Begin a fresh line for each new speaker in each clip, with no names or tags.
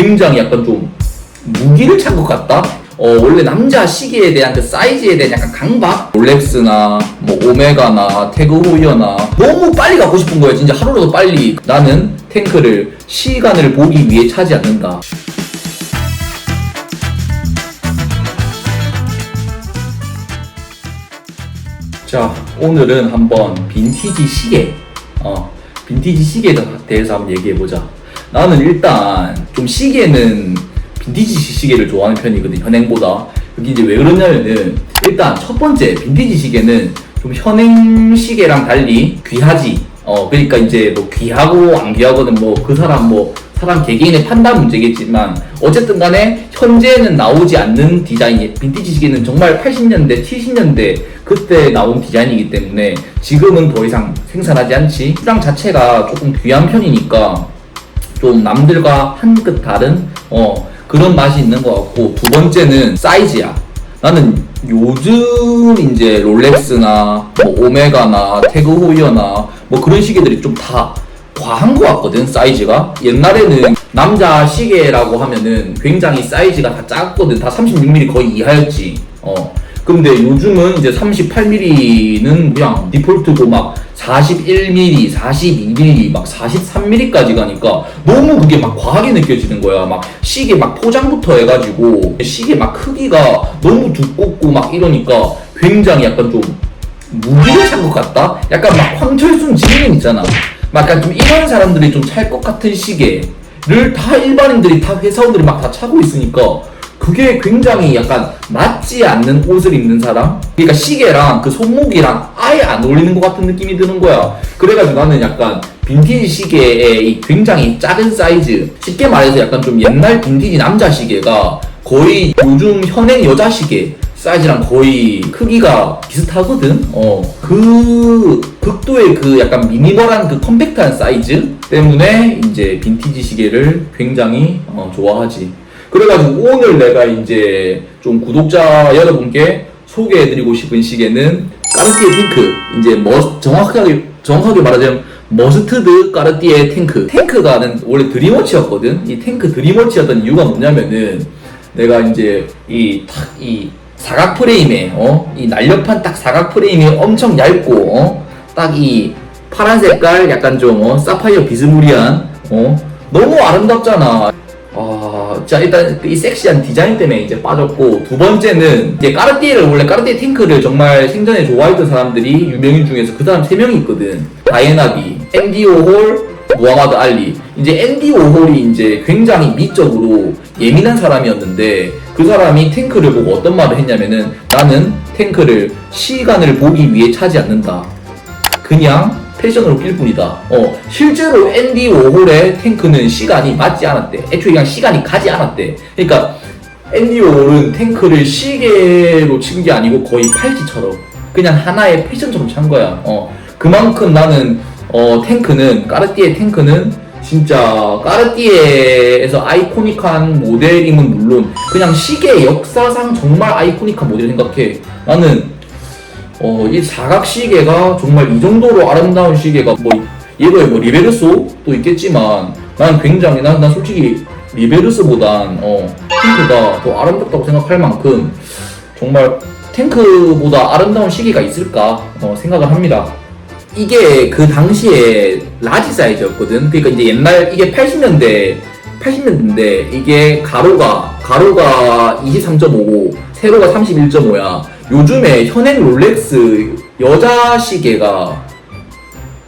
굉장히 약간 좀 무기를 찬 것 같다? 어, 원래 남자 시계에 대한 그 사이즈에 대한 약간 강박? 롤렉스나 뭐 오메가나 태그 호이어나 너무 빨리 갖고 싶은 거예요. 진짜 하루라도 빨리. 나는 탱크를 시간을 보기 위해 차지 않는다. 자, 오늘은 한번 빈티지 시계, 어, 빈티지 시계에 대해서 한번 얘기해보자. 나는 일단 좀 시계는 빈티지 시계를 좋아하는 편이거든, 현행보다. 그게 이제 왜 그러냐면은, 일단 첫 번째, 빈티지 시계는 좀 현행 시계랑 달리 귀하지. 어, 그러니까 이제 뭐 귀하고 안 귀하고는 뭐 그 사람 뭐 사람 개개인의 판단 문제겠지만 어쨌든 간에 현재는 나오지 않는 디자인 빈티지 시계는 정말 80년대 70년대 그때 나온 디자인이기 때문에 지금은 더 이상 생산하지 않지 시장 자체가 조금 귀한 편이니까 좀 남들과 한 끗 다른 어 그런 맛이 있는 것 같고 두 번째는 사이즈야. 나는 요즘 이제 롤렉스나 뭐 오메가나 태그 호이어나 뭐 그런 시계들이 좀 다 과한 것 같거든 사이즈가. 옛날에는 남자 시계라고 하면은 굉장히 사이즈가 다 작거든. 다 36mm 거의 이하였지. 어 근데 요즘은 이제 38mm는 그냥 디폴트고 막 41mm, 42mm, 막 43mm까지 가니까 너무 그게 막 과하게 느껴지는 거야. 막 시계 막 포장부터 해가지고 시계 막 크기가 너무 두껍고 막 이러니까 굉장히 약간 좀 무기를 찬 것 같다? 약간 막 황철순 지민 있잖아. 막 약간 좀 이런 사람들이 좀 찰 것 같은 시계를 다 일반인들이 다 회사원들이 막 다 차고 있으니까 그게 굉장히 약간 맞지 않는 옷을 입는 사람? 그러니까 시계랑 그 손목이랑 아예 안 어울리는 것 같은 느낌이 드는 거야. 그래가지고 나는 약간 빈티지 시계의 이 굉장히 작은 사이즈, 쉽게 말해서 약간 좀 옛날 빈티지 남자 시계가 거의 요즘 현행 여자 시계 사이즈랑 거의 크기가 비슷하거든. 어, 그 극도의 그 약간 미니멀한 그 컴팩트한 사이즈 때문에 이제 빈티지 시계를 굉장히 어, 좋아하지. 그래가지고 오늘 내가 이제 좀 구독자 여러분께 소개해드리고 싶은 시계는 까르띠에 탱크. 이제 뭐 정확하게 정확하게 말하자면 머스트드 까르띠에 탱크. 탱크가 는 원래 드림워치였거든. 이 탱크 드림워치였던 이유가 뭐냐면은 내가 이제 이 탁이 사각 프레임에 어 이 날렵한 딱 사각 프레임이 엄청 얇고 어 딱 이 파란 색깔 약간 좀 어, 사파이어 비스무리한 어 너무 아름답잖아. 아, 자 일단 이 섹시한 디자인 때문에 이제 빠졌고 두 번째는 이제 까르띠에를 원래 까르띠에 탱크를 정말 생전에 좋아했던 사람들이 유명인 중에서 그 다음 세 명이 있거든. 다이애나비, 앤디 오홀, 무하마드 알리. 이제 앤디 오홀이 이제 굉장히 미적으로 예민한 사람이었는데 그 사람이 탱크를 보고 어떤 말을 했냐면은 나는 탱크를 시간을 보기 위해 차지 않는다. 그냥 패션으로 낄 뿐이다. 어, 실제로 앤디 오홀의 탱크는 시간이 맞지 않았대. 애초에 그냥 시간이 가지 않았대. 그러니까 앤디 오홀은 탱크를 시계로 친 게 아니고 거의 팔찌처럼 그냥 하나의 패션처럼 찬 거야. 어, 그만큼 나는 어, 탱크는 까르띠에 탱크는 진짜 까르띠에에서 아이코닉한 모델임은 물론 그냥 시계 역사상 정말 아이코닉한 모델 생각해. 나는 어, 이 사각 시계가 정말 이 정도로 아름다운 시계가 뭐 예거에 뭐 리베르소도 있겠지만 난 굉장히 난, 난 솔직히 리베르스보단 어, 탱크가 더 아름답다고 생각할 만큼 정말 탱크보다 아름다운 시계가 있을까 어, 생각을 합니다. 이게 그 당시에 라지 사이즈였거든. 그러니까 이제 옛날 이게 80년대 80년대인데 이게 가로가 가로가 23.5고 세로가 31.5야. 요즘에 현행 롤렉스 여자 시계가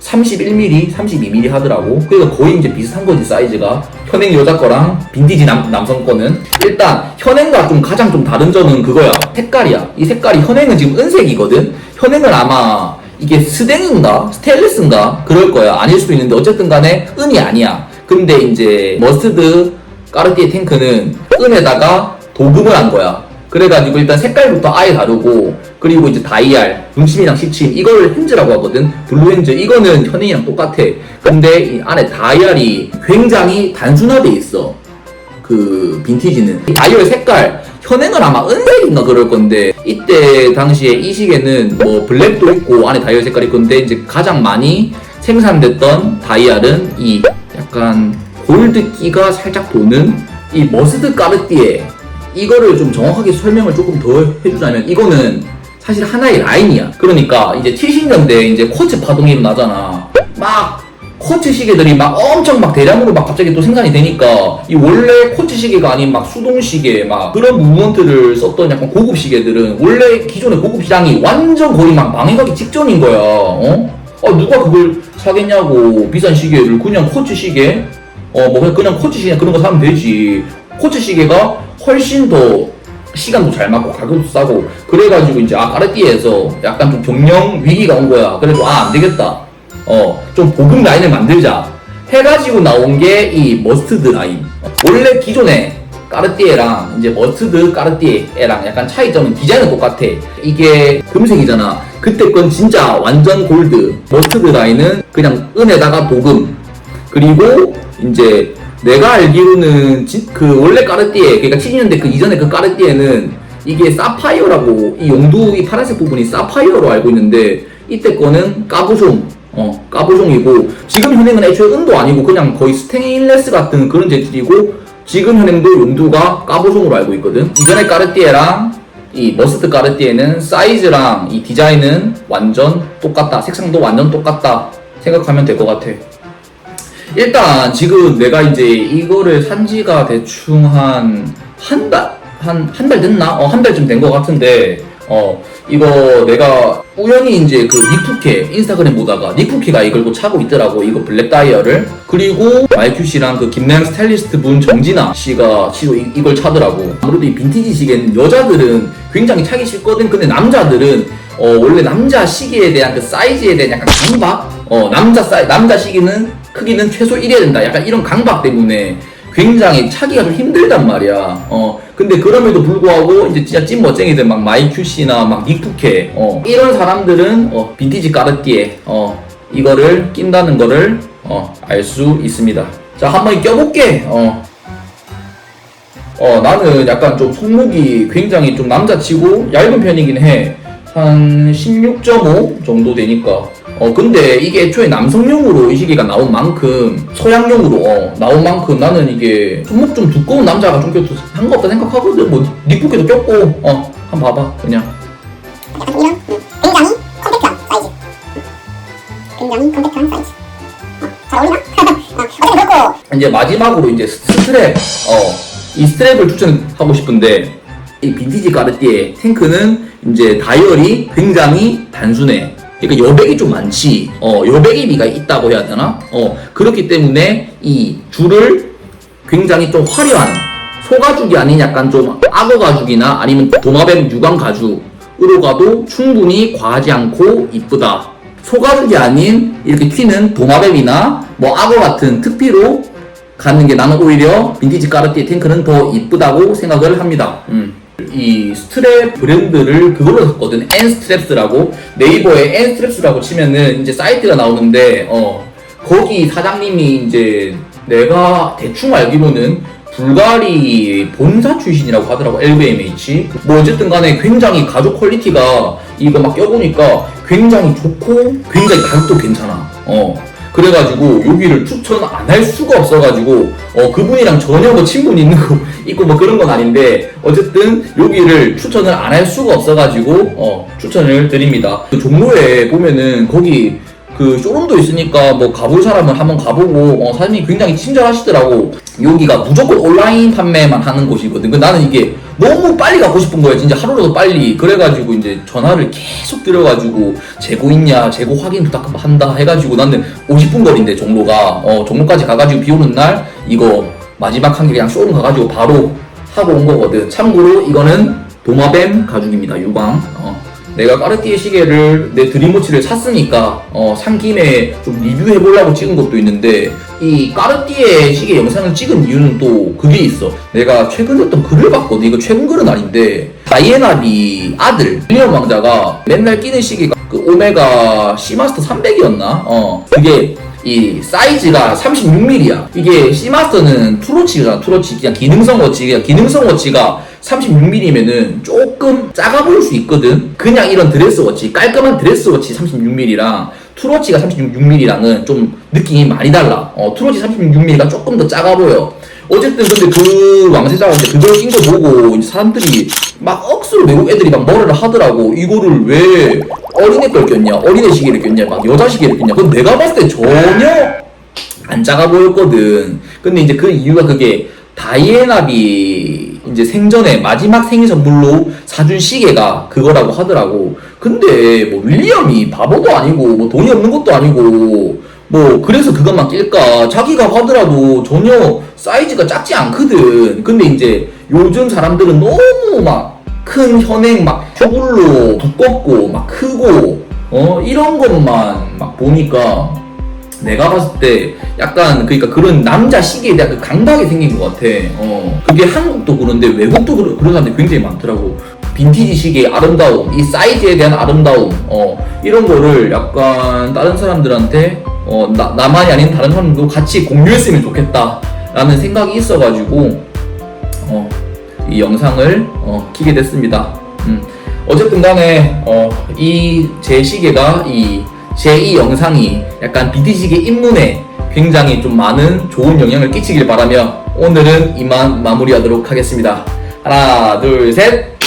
31mm, 32mm 하더라고. 그러니까 거의 이제 비슷한 거지 사이즈가. 현행 여자 거랑 빈티지 남, 남성 거는 일단 현행과 좀 가장 좀 다른 점은 그거야. 색깔이야. 이 색깔이 현행은 지금 은색이거든. 현행은 아마 이게 스댕인가 스테인리스인가 그럴 거야. 아닐 수도 있는데 어쨌든 간에 은이 아니야. 근데 이제 머스드 까르띠에 탱크는 은에다가 도금을 한 거야. 그래가지고 일단 색깔부터 아예 다르고 그리고 이제 다이알, 중심이랑 시침 이걸 핸즈라고 하거든. 블루 핸즈. 이거는 현행이랑 똑같아. 근데 이 안에 다이알이 굉장히 단순화돼 있어. 그 빈티지는. 이 다이얼 색깔 현행은 아마 은색인가 그럴 건데 이때 당시에 이 시계는 뭐 블랙도 있고 안에 다이얼 색깔이 건데 이제 가장 많이 생산됐던 다이알은 이 약간 골드기가 살짝 도는 이 머스드 까르띠에 이거를 좀 정확하게 설명을 조금 더 해주자면 이거는 사실 하나의 라인이야. 그러니까 이제 70년대 이제 쿼츠 파동이 일어나잖아. 막 쿼츠 시계들이 막 엄청 막 대량으로 막 갑자기 또 생산이 되니까 이 원래 쿼츠 시계가 아닌 막 수동 시계 막 그런 무브먼트를 썼던 약간 고급 시계들은 원래 기존의 고급 시장이 완전 거의 막 망해가기 직전인 거야. 어? 어 누가 그걸 사겠냐고 비싼 시계를 그냥 쿼츠 시계 어뭐 그냥 쿼츠 시계 그런 거 사면 되지. 쿼츠 시계가 훨씬 더 시간도 잘 맞고 가격도 싸고 그래가지고 이제 아 까르띠에서 약간 좀 경영 위기가 온 거야. 그래도 아 안 되겠다. 어 좀 보급 라인을 만들자 해가지고 나온 게 이 머스트드 라인. 어, 원래 기존에 까르띠에랑 이제 머스트드 까르띠에랑 약간 차이점은 디자인은 똑같아. 이게 금색이잖아. 그때 건 진짜 완전 골드. 머스트드 라인은 그냥 은에다가 도금. 그리고 이제 내가 알기로는 지- 그 원래 까르띠에 그러니까 70년대 그 이전에 그 까르띠에는 이게 사파이어라고 이 용두 이 파란색 부분이 사파이어로 알고 있는데 이때 거는 까부숑 어 까부숑이고 지금 현행은 애초에 은도 아니고 그냥 거의 스테인레스 같은 그런 재질이고 지금 현행도 용두가 까부숑으로 알고 있거든. 이전에 까르띠에랑 이 머스트 까르띠에는 사이즈랑 이 디자인은 완전 똑같다. 색상도 완전 똑같다 생각하면 될 것 같아 일단 지금 내가 이제 이거를 산 지가 대충 한 한 달, 한, 한 달 됐나? 어, 한 달쯤 된 것 같은데, 어, 이거 내가 우연히 이제 그 니쿠케 인스타그램 보다가 니쿠케가 이걸 또 차고 있더라고. 이거 블랙 다이얼을. 그리고 마이큐 씨랑 그 김나영 스타일리스트 분 정진아 씨가 이, 이걸 차더라고. 아무래도 이 빈티지 시계는 여자들은 굉장히 차기 싫거든. 근데 남자들은 어, 원래 남자 시계에 대한 그 사이즈에 대한 약간 강박? 어, 남자 사이, 남자 시계는 크기는 최소 1이어야 된다. 약간 이런 강박 때문에 굉장히 차기가 좀 힘들단 말이야. 어, 근데 그럼에도 불구하고 이제 진짜 찐 멋쟁이들 막 마이큐 씨나 막 니쿠케, 어, 이런 사람들은 어, 빈티지 까르띠에, 어, 이거를 낀다는 거를 어, 알 수 있습니다. 자, 한번 껴볼게. 어. 어, 나는 약간 좀 손목이 굉장히 좀 남자치고 얇은 편이긴 해. 한 16.5 정도 되니까. 어, 근데 이게 애초에 남성용으로 이 시계가 나온 만큼, 서양용으로, 어, 나온 만큼 나는 이게 손목 좀 두꺼운 남자가 좀 껴도 상관없다 생각하거든. 뭐, 니쁘게도 꼈고, 어, 한 번 봐봐, 그냥.
약간 이런 음, 굉장히 컴팩트한 사이즈 음, 굉장히 컴팩트한 사이즈 어, 잘 어울리나? 어, 어쨌든 그렇고
이제 마지막으로 이제 스트랩, 어, 이 스트랩을 추천하고 싶은데, 이 빈티지 까르띠에 탱크는 이제 다이얼이 굉장히 단순해. 그러니까 여백이 좀 많지. 어, 여백이미가 있다고 해야 되나? 어, 그렇기 때문에 이 줄을 굉장히 좀 화려한 소가죽이 아닌 약간 좀 악어 가죽이나 아니면 도마뱀 유광 가죽으로 가도 충분히 과하지 않고 이쁘다. 소가죽이 아닌 이렇게 튀는 도마뱀이나 뭐 악어 같은 특피로 가는 게 나는 오히려 빈티지 까르띠에 탱크는 더 이쁘다고 생각을 합니다. 음. 이 스트랩 브랜드를 그걸로 샀거든. 엔스트랩스라고. 네이버에 엔스트랩스라고 치면은 이제 사이트가 나오는데 어 거기 사장님이 이제 내가 대충 알기로는 불가리 본사 출신이라고 하더라고 LVMH 뭐 어쨌든 간에 굉장히 가죽 퀄리티가 이거 막 껴보니까 굉장히 좋고 굉장히 가격도 괜찮아. 어 그래가지고 여기를 추천 안 할 수가 없어가지고 어 그분이랑 전혀 뭐 친분 있는 거 있고 뭐 그런 건 아닌데 어쨌든 여기를 추천을 안 할 수가 없어가지고 어 추천을 드립니다. 그 종로에 보면은 거기 그 쇼룸도 있으니까 뭐 가볼 사람은 한번 가보고 어, 사장님이 굉장히 친절하시더라고 여기가 무조건 온라인 판매만 하는 곳이거든 나는 이게 너무 빨리 가고 싶은 거야 진짜 하루라도 빨리. 그래가지고 이제 전화를 계속 드려가지고 재고 있냐 재고 확인 부탁한다 해가지고 나는 50분 거리인데 종로가. 어 종로까지 가가지고 비 오는 날 이거 마지막 한 개 그냥 쇼룸 가가지고 바로 하고 온 거거든. 참고로 이거는 도마뱀 가죽입니다. 유광. 어. 내가 까르띠에 시계를 내 드림워치를 샀으니까 어, 산 김에 좀 리뷰해 보려고 찍은 것도 있는데 이 까르띠에 시계 영상을 찍은 이유는 또 그게 있어. 내가 최근에 어떤 글을 봤거든. 이거 최근 글은 아닌데 다이애나비 아들 윌리엄 왕자가 맨날 끼는 시계가 그 오메가 C마스터 300이었나? 어 그게 이 사이즈가 36mm야. 이게 C마스터는 투로치잖아. 투로치 그냥 기능성 워치. 그냥 기능성 워치가 36mm면은 조금 작아 보일 수 있거든. 그냥 이런 드레스 워치, 깔끔한 드레스 워치 36mm랑 투로치가 36mm랑은 좀 느낌이 많이 달라. 어, 투로치 36mm가 조금 더 작아 보여. 어쨌든 근데 그 왕세자가 이제 그걸 낀 거 보고 이제 사람들이 막 억수로 외국 애들이 막 뭐를 하더라고. 이거를 왜 어린애 걸 꼈냐 어린애 시계를 꼈냐 막 여자 시계를 꼈냐. 그건 내가 봤을 때 전혀 안 작아 보였거든. 근데 이제 그 이유가 그게 다이애나비 이제 생전에 마지막 생일 선물로 사준 시계가 그거라고 하더라고. 근데 뭐 윌리엄이 바보도 아니고 뭐 돈이 없는 것도 아니고 뭐 그래서 그것만 낄까? 자기가 하더라도 전혀 사이즈가 작지 않거든. 근데 이제 요즘 사람들은 너무 막 큰 현행 막 튜블로 두껍고 막 크고 어? 이런 것만 막 보니까 내가 봤을 때 약간 그러니까 그런 남자 시계에 대한 그 강박이 생긴 것 같아. 어. 그게 한국도 그런데 외국도 그런 그런 사람들이 굉장히 많더라고. 빈티지 시계의 아름다움, 이 사이즈에 대한 아름다움, 어. 이런 거를 약간 다른 사람들한테 어 나, 나만이 아닌 다른 사람들도 같이 공유했으면 좋겠다라는 생각이 있어가지고 어 이 영상을 어 키게 됐습니다. 음 어쨌든 간에 어 이 제 시계가 이제이 영상이 약간 빈티지계 입문에 굉장히 좀 많은 좋은 영향을 끼치길 바라며 오늘은 이만 마무리하도록 하겠습니다. 하나, 둘, 셋.